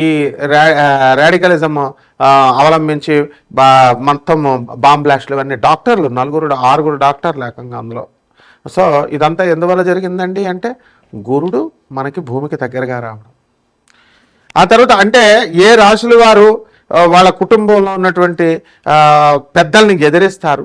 ఈ రా రాడికలిజం అవలంబించి బా మొత్తం బాంబ్ బ్లాస్ట్లు ఇవన్నీ డాక్టర్లు నలుగురు ఆరుగురు డాక్టర్లు ఏకంగా అందులో. సో ఇదంతా ఎందువల్ల జరిగిందండి అంటే గురుడు మనకి భూమికి దగ్గరగా రావడం. ఆ తర్వాత అంటే ఏ రాశుల వారు వాళ్ళ కుటుంబంలో ఉన్నటువంటి పెద్దల్ని ఎదిరిస్తారు?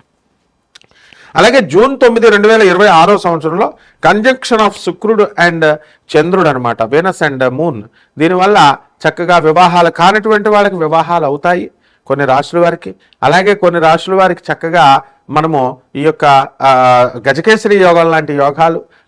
అలాగే జూన్ తొమ్మిది రెండు వేల ఇరవై ఆరో సంవత్సరంలో కంజంక్షన్ ఆఫ్ శుక్రుడు అండ్ చంద్రుడు అనమాట వీనస్ అండ్ మూన్ దీనివల్ల చక్కగా వివాహాలు కానటువంటి వాళ్ళకి వివాహాలు అవుతాయి కొన్ని రాశుల వారికి. అలాగే కొన్ని రాశుల వారికి చక్కగా మనము ఈ యొక్క ఆ, గజకేసరి యోగాలు లాంటి యోగాలు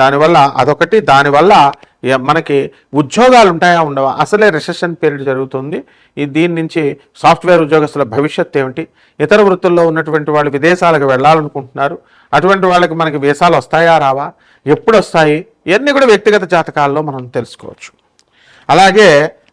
దానివల్ల అదొకటి. దానివల్ల మనకి ఉద్యోగాలు ఉంటాయా ఉండవా? అసలే రిసెషన్ పీరియడ్ జరుగుతుంది. ఈ దీని నుంచి సాఫ్ట్వేర్ ఉద్యోగస్తుల భవిష్యత్ ఏమిటి? ఇతర వృత్తుల్లో ఉన్నటువంటి వాళ్ళు విదేశాలకు వెళ్ళాలనుకుంటున్నారు. అటువంటి వాళ్ళకి మనకి వీసాలు వస్తాయా రావా? ఎప్పుడు వస్తాయి ఇవన్నీ కూడా వ్యక్తిగత జాతకాల్లో మనం తెలుసుకోవచ్చు. అలాగే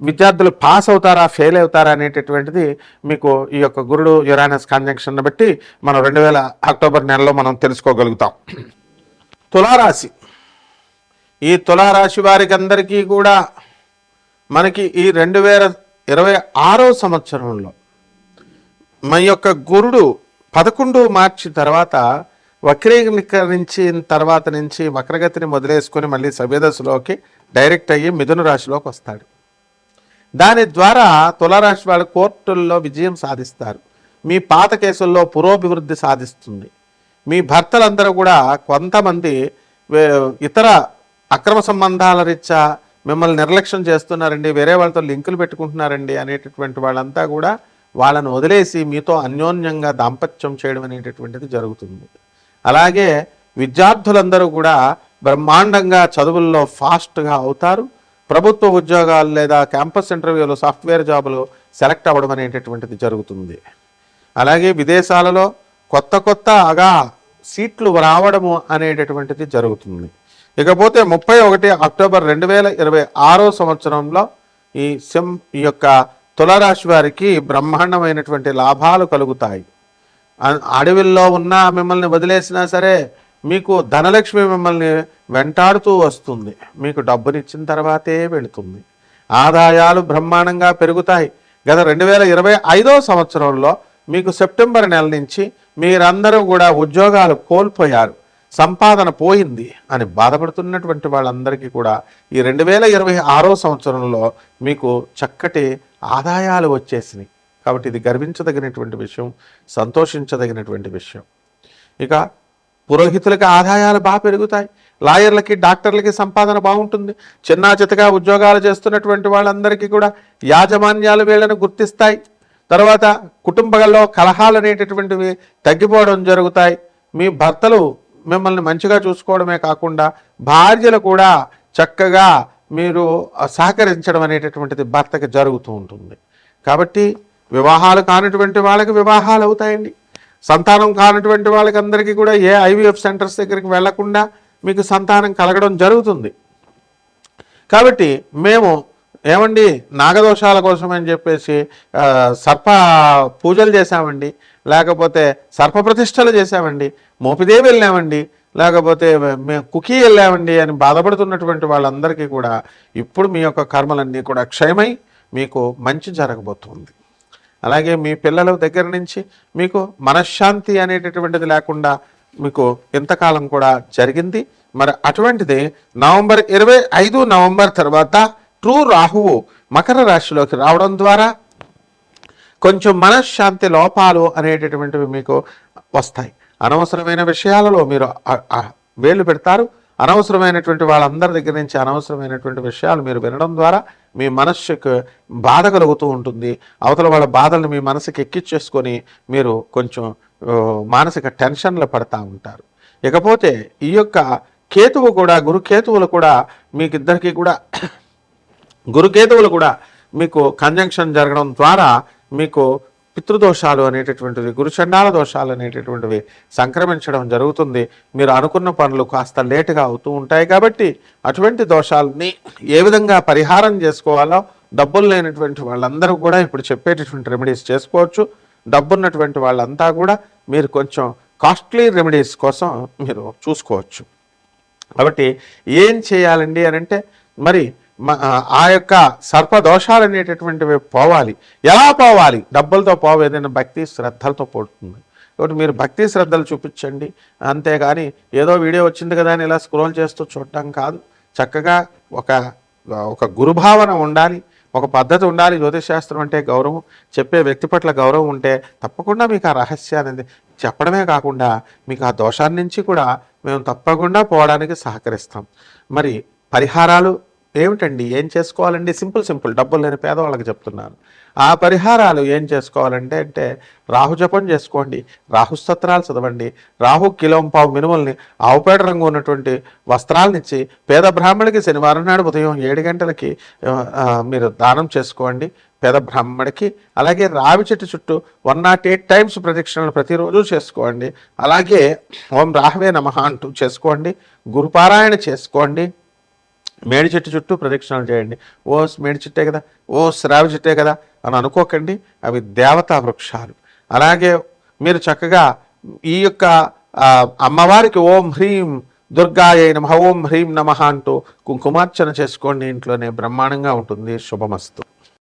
విద్యార్థులు పాస్ అవుతారా ఫెయిల్ అవుతారా అనేటటువంటిది మీకు ఈ యొక్క గురుడు యురానస్ కాంజంక్షన్ బట్టి మనం రెండు వేల అక్టోబర్ నెలలో మనం తెలుసుకోగలుగుతాం. తులారాశి. ఈ తులారాశి వారికి అందరికీ కూడా మనకి ఈ రెండు వేల ఇరవై ఆరో సంవత్సరంలో మన యొక్క గురుడు పదకొండు మార్చి తర్వాత వక్రీకరించిన తర్వాత నుంచి వక్రగతిని మొదలేసుకొని మళ్ళీ సవ్యదశలోకి డైరెక్ట్ అయ్యి మిథున రాశిలోకి వస్తాడు. దాని ద్వారా తులారాశి వాళ్ళు కోర్టుల్లో విజయం సాధిస్తారు. మీ పాత కేసుల్లో పురోభివృద్ధి సాధిస్తుంది. మీ భర్తలందరూ కూడా కొంతమంది ఇతర అక్రమ సంబంధాల రీత్యా మిమ్మల్ని నిర్లక్ష్యం చేస్తున్నారండి వేరే వాళ్ళతో లింకులు పెట్టుకుంటున్నారండి అనేటటువంటి వాళ్ళంతా కూడా వాళ్ళను వదిలేసి మీతో అన్యోన్యంగా దాంపత్యం చేయడం అనేటటువంటిది జరుగుతుంది. అలాగే విద్యార్థులందరూ కూడా బ్రహ్మాండంగా చదువుల్లో ఫాస్ట్గా అవుతారు. ప్రభుత్వ ఉద్యోగాలు లేదా క్యాంపస్ ఇంటర్వ్యూలు సాఫ్ట్వేర్ జాబులు సెలెక్ట్ అవ్వడం అనేటటువంటిది జరుగుతుంది. అలాగే విదేశాలలో కొత్త కొత్తగా సీట్లు రావడము అనేటటువంటిది జరుగుతుంది. ఇకపోతే ముప్పై ఒకటి అక్టోబర్ రెండు వేల ఇరవై ఆరో సంవత్సరంలో ఈ సింహ ఈ యొక్క తులరాశి వారికి బ్రహ్మాండమైనటువంటి లాభాలు కలుగుతాయి. అడవిల్లో ఉన్న మిమ్మల్ని వదిలేసినా సరే మీకు ధనలక్ష్మి మిమ్మల్ని వెంటాడుతూ వస్తుంది. మీకు డబ్బునిచ్చిన తర్వాతే వెళుతుంది. ఆదాయాలు బ్రహ్మాండంగా పెరుగుతాయి. గత రెండు వేల ఇరవై ఐదో సంవత్సరంలో మీకు సెప్టెంబర్ నెల నుంచి మీరందరూ కూడా ఉద్యోగాలు కోల్పోయారు. సంపాదన పోయింది అని బాధపడుతున్నటువంటి వాళ్ళందరికీ కూడా ఈ రెండు వేల ఇరవై ఆరో సంవత్సరంలో మీకు చక్కటి ఆదాయాలు వచ్చేసినాయి. కాబట్టి ఇది గర్వించదగినటువంటి విషయం సంతోషించదగినటువంటి విషయం. ఇక పురోహితులకి ఆదాయాలు బాగా పెరుగుతాయి. లాయర్లకి డాక్టర్లకి సంపాదన బాగుంటుంది. చిన్నా చితగా ఉద్యోగాలు చేస్తున్నటువంటి వాళ్ళందరికీ కూడా యాజమాన్యాలు వీళ్ళను గుర్తిస్తాయి. తర్వాత కుటుంబాల్లో కలహాలు అనేటటువంటివి తగ్గిపోవడం జరుగుతాయి. మీ భర్తలు మిమ్మల్ని మంచిగా చూసుకోవడమే కాకుండా భార్యలు కూడా చక్కగా మీరు సహకరించడం అనేటటువంటిది భర్తకి జరుగుతూ ఉంటుంది. కాబట్టి వివాహాలు కానటువంటి వాళ్ళకి వివాహాలు అవుతాయండి. సంతానం కానటువంటి వాళ్ళకి అందరికీ కూడా ఏ ఐవీఎఫ్ సెంటర్స్ దగ్గరికి వెళ్ళకుండా మీకు సంతానం కలగడం జరుగుతుంది. కాబట్టి మేము ఏమండి నాగదోషాల కోసం అని చెప్పేసి సర్ప పూజలు చేశామండి. లేకపోతే సర్ప ప్రతిష్టలు చేశామండి. మోపిదేవి వెళ్ళామండి. లేకపోతే మేము కుకీ వెళ్ళామండి అని బాధపడుతున్నటువంటి వాళ్ళందరికీ కూడా ఇప్పుడు మీ యొక్క కర్మలన్నీ కూడా క్షయమై మీకు మంచి జరగబోతుంది. అలాగే మీ పిల్లల దగ్గర నుంచి మీకు మనశ్శాంతి అనేటటువంటిది లేకుండా మీకు ఇంతకాలం కూడా జరిగింది. మరి అటువంటిది నవంబర్ ఇరవై ఐదు నవంబర్ తర్వాత ట్రూ రాహువు మకర రాశిలోకి రావడం ద్వారా కొంచెం మనశ్శాంతి లోపాలు అనేటటువంటివి మీకు వస్తాయి. అనవసరమైన విషయాలలో మీరు వేలు పెడతారు. అనవసరమైనటువంటి వాళ్ళందరి దగ్గర నుంచి అనవసరమైనటువంటి విషయాలు మీరు వినడం ద్వారా మీ మనస్సుకు బాధ కలుగుతూ ఉంటుంది. అవతల వాళ్ళ బాధలను మీ మనసుకి ఎక్కిచ్చేసుకొని మీరు కొంచెం మానసిక టెన్షన్లు పడతా ఉంటారు. ఇకపోతే ఈ యొక్క కేతువు కూడా గురుకేతువులు కూడా మీకు ఇద్దరికి కూడా గురుకేతువులు కూడా మీకు కంజంక్షన్ జరగడం ద్వారా మీకు పితృదోషాలు అనేటటువంటివి గురుచండాల దోషాలు అనేటటువంటివి సంక్రమించడం జరుగుతుంది. మీరు అనుకున్న పనులు కాస్త లేటుగా అవుతూ ఉంటాయి కాబట్టి అటువంటి దోషాలని ఏ విధంగా పరిహారం చేసుకోవాలో డబ్బులు లేనటువంటి వాళ్ళందరూ కూడా ఇప్పుడు చెప్పేటటువంటి రెమెడీస్ చేసుకోవచ్చు. డబ్బున్నటువంటి వాళ్ళంతా కూడా మీరు కొంచెం కాస్ట్లీ రెమెడీస్ కోసం మీరు చూసుకోవచ్చు. కాబట్టి ఏం చేయాలండి అని అంటే మరి ఆ యొక్క సర్పదోషాలు అనేటటువంటివి పోవాలి. ఎలా పోవాలి? డబ్బులతో పోవు ఏదైనా భక్తి శ్రద్ధలతో పోతుంది. కాబట్టి మీరు భక్తి శ్రద్ధలు చూపించండి. అంతేగాని ఏదో వీడియో వచ్చింది కదా అని ఇలా స్క్రోల్ చేస్తూ చూడటం కాదు. చక్కగా ఒక ఒక గురుభావన ఉండాలి. ఒక పద్ధతి ఉండాలి. జ్యోతిషశాస్త్రం అంటే గౌరవం. చెప్పే వ్యక్తి పట్ల గౌరవం ఉంటే తప్పకుండా మీకు ఆ రహస్యాన్ని చెప్పడమే కాకుండా మీకు ఆ దోషాన్నించి కూడా మేము తప్పకుండా పోవడానికి సహకరిస్తాం. మరి పరిహారాలు ఏమిటండి? ఏం చేసుకోవాలండి? Simple simple. డబ్బులు లేని పేదవాళ్ళకి చెప్తున్నాను. ఆ పరిహారాలు ఏం చేసుకోవాలంటే అంటే రాహు జపం చేసుకోండి రాహు స్తోత్రాలు చదవండి రాహు కిలోం పావు మినుముల్ని ఆవుపేట రంగు ఉన్నటువంటి వస్త్రాలనిచ్చి పేద బ్రాహ్మణికి శనివారం నాడు ఉదయం ఏడు గంటలకి మీరు దానం చేసుకోండి పేద బ్రాహ్మడికి అలాగే రావి చెట్టు చుట్టూ వన్ నాట్ ఎయిట్ టైమ్స్ ప్రదక్షిణలు ప్రతిరోజు చేసుకోండి. అలాగే ఓం రాహవే నమ అంటూ చేసుకోండి గురుపారాయణ చేసుకోండి మేడి చెట్టు చుట్టూ ప్రదక్షిణలు చేయండి. ఓ మేడి చెట్టే కదా ఓ శ్రావి చెట్టే కదా అని అనుకోకండి. అవి దేవతా వృక్షాలు. అలాగే మీరు చక్కగా ఈ యొక్క అమ్మవారికి ఓం హ్రీం దుర్గాయ నమ ఓం హ్రీం నమ అంటూ కుంకుమార్చన చేసుకోండి. ఇంట్లోనే బ్రహ్మాండంగా ఉంటుంది. శుభమస్తు.